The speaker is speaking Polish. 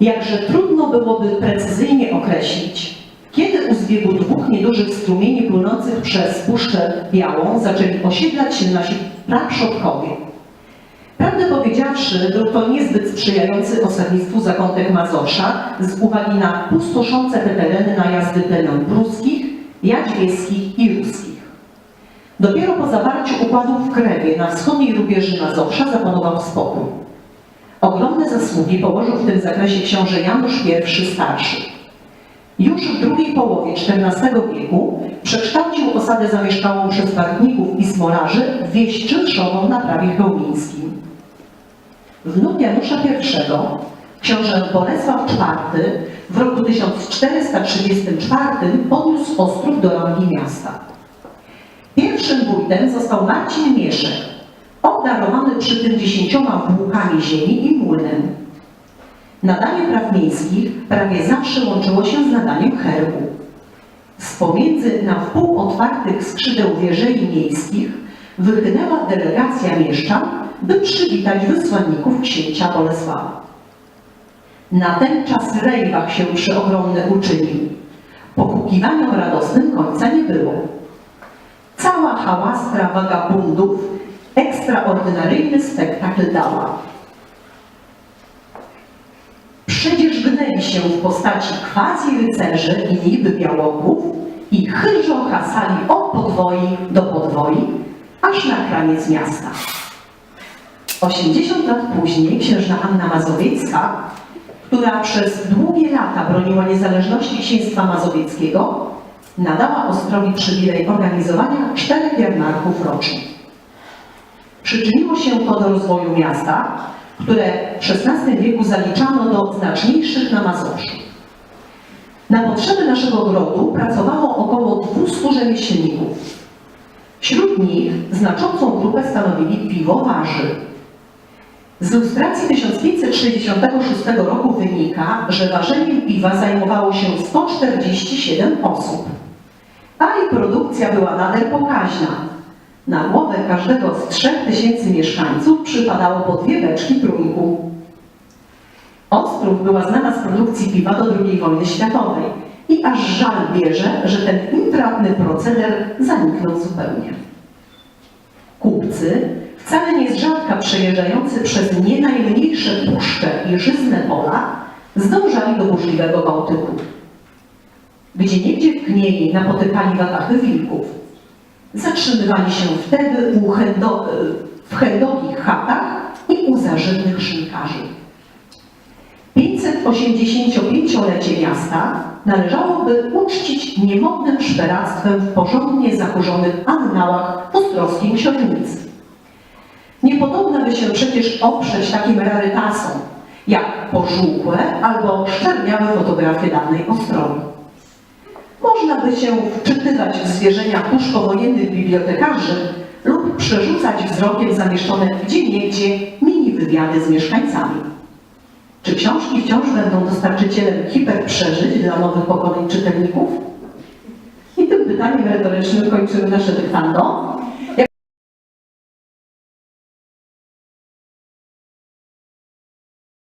Jakże trudno byłoby precyzyjnie określić, kiedy u zbiegu dwóch niedużych strumieni płynących przez Puszczę Białą zaczęli osiedlać się nasi praprzodkowie. Prawdę powiedziawszy, był to niezbyt sprzyjający osadnictwu zakątek Mazowsza z uwagi na pustoszące te tereny najazdy plemion pruskich, jadźwieckich i ruskich. Dopiero po zawarciu układu w Krewie na wschodniej rubieży Mazowsza zapanował spokój. Ogromne zasługi położył w tym zakresie książę Janusz I starszy. Już w drugiej połowie XIV wieku przekształcił osadę zamieszkałą przez Bartników i Smolarzy w wieś czynszową na prawie chełmińskim. Wnuk Janusza I, książę Bolesław IV w roku 1434 podniósł Ostrów do rangi miasta. Pierwszym wójtem został Marcin Mieszek, obdarowany przy tym dziesięcioma włókami ziemi i młynem. Nadanie praw miejskich prawie zawsze łączyło się z nadaniem herbu. Z pomiędzy na wpół otwartych skrzydeł wieżeli miejskich wychynęła delegacja mieszczan, by przywitać wysłanników księcia Bolesława. Na ten czas rejwach się przeogromny uczynił. Pokukiwaniom radosnym końca nie było. Cała hałastra wagabundów ekstraordynaryjny spektakl dała. Przecież gnęli się w postaci quasi rycerzy i niby białoków i chyżo hasali od podwoi do podwoi, aż na kraniec miasta. 80 lat później księżna Anna Mazowiecka, która przez długie lata broniła niezależności księstwa mazowieckiego, nadała Ostrowi przywilej organizowania czterech jarmarków rocznie. Przyczyniło się to do rozwoju miasta, które w XVI wieku zaliczano do znaczniejszych na Mazowszu. Na potrzeby naszego grodu pracowało około 200 rzemieślników. Wśród nich znaczącą grupę stanowili piwowarzy. Z ilustracji 1566 roku wynika, że ważeniem piwa zajmowało się 147 osób. A i produkcja była nader pokaźna. Na głowę każdego z 3000 mieszkańców przypadało po dwie beczki trunku. Ostrów była znana z produkcji piwa do II wojny światowej i aż żal bierze, że ten intratny proceder zaniknął zupełnie. Kupcy, wcale nie z rzadka przejeżdżający przez nie najmniejsze puszcze i żyzne pola, zdążali do burzliwego Bałtyku. Gdzie niegdzie w Gniei napotykali watachy wilków. Zatrzymywali się wtedy u chędo, w chędowich chatach i u zażywnych szynkarzy. 585-lecie miasta należałoby uczcić niemodnym szperactwem w porządnie zakurzonych annałach ostrowskiej książnicy. Niepodobna by się przecież oprzeć takim rarytasom, jak pożółkłe albo szczerniałe fotografie dawnej Ostrowi. Można by się wczytywać w zwierzenia puszkowojennych bibliotekarzy lub przerzucać wzrokiem zamieszczone gdzieniegdzie mini wywiady z mieszkańcami. Czy książki wciąż będą dostarczycielem hiperprzeżyć dla nowych pokoleń czytelników? I tym pytaniem retorycznym kończymy nasze dyktando.